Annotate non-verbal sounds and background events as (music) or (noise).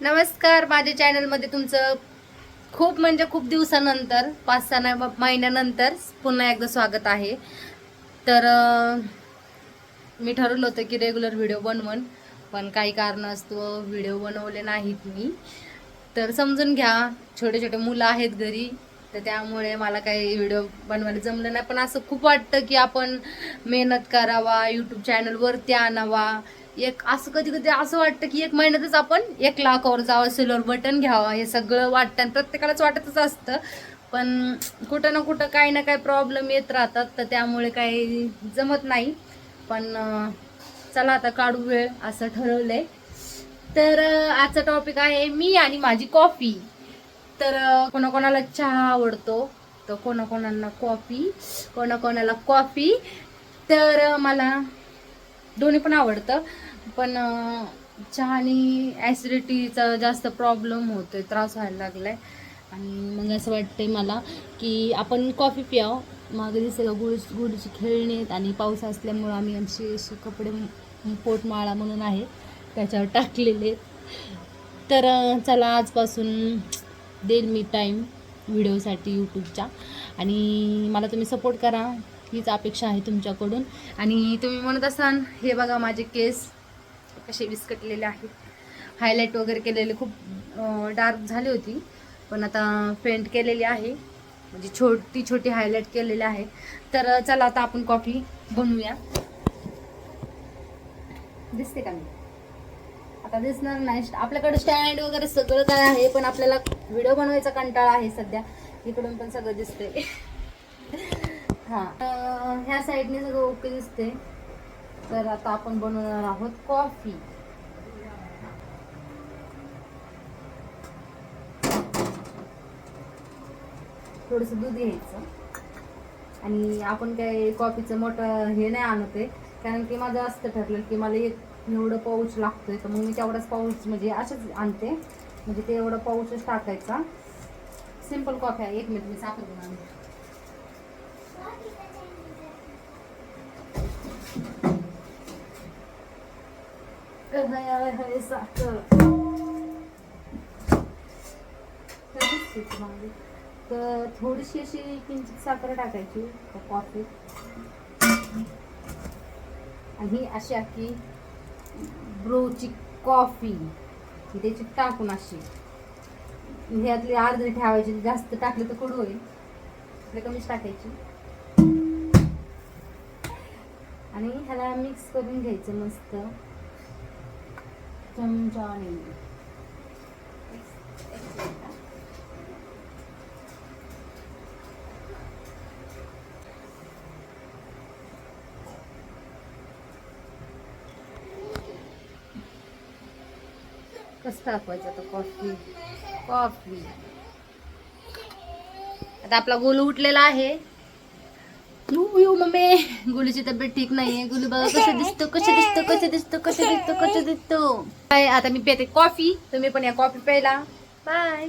नमस्कार माझ्या चॅनलमध्ये तुमचं खूप म्हणजे खूप दिवसानंतर पाच सहा महिन्यानंतर पुन्हा एकदा स्वागत आहे. तर मी ठरवलं होतं की रेग्युलर व्हिडिओ बनवन पण काही कारणास्तव व्हिडिओ बनवले नाहीत मी. तर समजून घ्या छोटे छोटे मुलं आहेत घरी तर त्यामुळे मला काही व्हिडिओ बनवायला जमलं नाही. पण असं खूप वाटतं की आपण मेहनत करावा यूट्यूब चॅनलवरती आणावा एक असं कधी कधी असं वाटतं की एक महिन्यातच आपण एक लाखावर जावं सिल्वर बटन घ्यावा हे सगळं वाटतं आणि प्रत्येकालाच वाटतच असतं. पण कुठं ना कुठं काही ना काही प्रॉब्लेम येत राहतात तर त्यामुळे काही जमत नाही. पण चला आता काढू वेळ असं ठरवलंय. तर आजचा टॉपिक आहे मी आणि माझी कॉफी तर कोणाकोणाला चहा आवडतो तर कोणाकोणाला कॉफी कोणाकोणाला कॉफी तर मला दोन्ही पण आवडतं. पण अं, चहानी ॲसिडिटीचा जास्त प्रॉब्लेम होतोय त्रास व्हायला लागलाय. आणि मग असं वाटतंय मला की आपण कॉफी प्याव. मागे दिसेल गुळ गुळीची खेळणी आहेत आणि पाऊस असल्यामुळं आम्ही आमचे असे कपडे पोटमाळा म्हणून आहे त्याच्यावर टाकलेले तर चला आजपासून देईल मी टाईम व्हिडिओसाठी यूट्यूबच्या. आणि मला तुम्ही सपोर्ट करा. हीच अपेक्षा आहे तुमच्याकडून. आणि तुम्ही म्हणत असाल हे बघा माझे केस कसे विस्कटलेले आहेत. हायलाईट वगैरे केलेले खूप डार्क झाली होती. पण आता पेंट केलेली आहे. म्हणजे छोटी छोटी हायलाईट केलेली आहे. तर चला आता आपण कॉफी बनवूया. दिसते का मी? आता दिसणार नाही. आपल्याकडे स्टँड वगैरे सगळं काय आहे पण आपल्याला व्हिडिओ बनवायचा कंटाळा आहे सध्या. इकडून पण सगळं दिसतंय. (laughs) हा. ह्या साईडने सगळं ओके दिसते तर आता आपण बनवणार आहोत कॉफी. थोडस दूध घ्यायचं. आणि आपण काय कॉफीचं मोठं हे नाही आणत आहे. कारण की माझं असतं ठरलं की मला एक एवढं पाऊच लागतोय. तर मग मी तेवढाच पाऊच म्हणजे असंच आणते. म्हणजे ते एवढं पाऊचच टाकायचा. सिंपल कॉफी आहे. एक मिनिट मी साखर घेऊन आणते हाय, साखर तर थोडीशी अशी किंचित साखर टाकायची कॉफी कॉफीत आणि ही अशी अख्खी ब्रोची कॉफी त्याची टाकून अशी. ह्यातली अर्धी ठेवायची जास्त टाकली तर कडू होईल. कमीच टाकायची. आणि ह्याला मिक्स करून घ्यायचं मस्त. चमचाने कसं दाखवायचं आता? कॉफी. कॉफी. आता आपला गोलू उठलेला आहे. You mummy. गुलूची तब्येत ठीक नाहीये. गुलू बघा कसं दिसतो कसं दिसतो कसं दिसतो कसं दिसतो कसं दिसतो. काय आता मी पिते कॉफी. तुम्ही पण या कॉफी प्यायला. बाय.